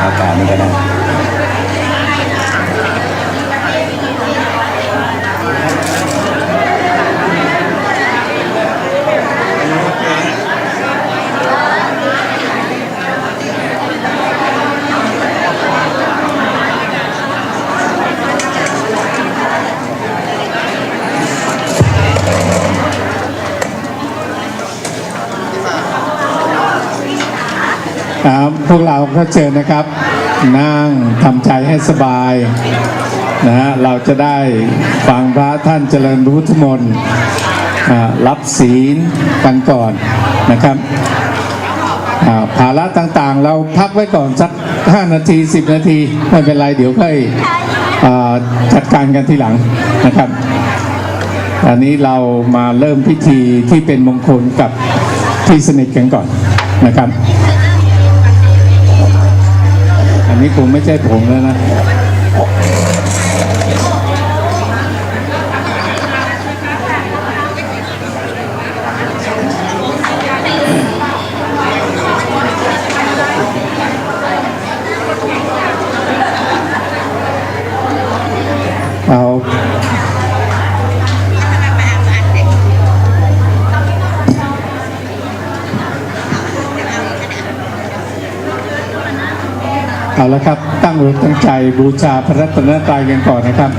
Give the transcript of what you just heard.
อาก ครับพวกเราก็เชิญนะครับ นั่งทำใจให้สบายนะฮะเราจะได้ฟังพระท่านเจริญรู้ทุมนต์รับศีลกันก่อนนะครับภาระต่างๆ เราพักไว้ก่อนสัก 5 นาที 10 นาที ไม่เป็นไร เดี๋ยวค่อยจัดการกันทีหลังนะครับอันนี้เรามาเริ่มพิธีที่เป็นมงคลกับที่สนิทกันก่อนนะครับ นนี้คงไม่ใช่ผมแล้วนะ เอา เอาละครับ ตั้งอกตั้งใจบูชาพระรัตนตรัยกันก่อนนะครับ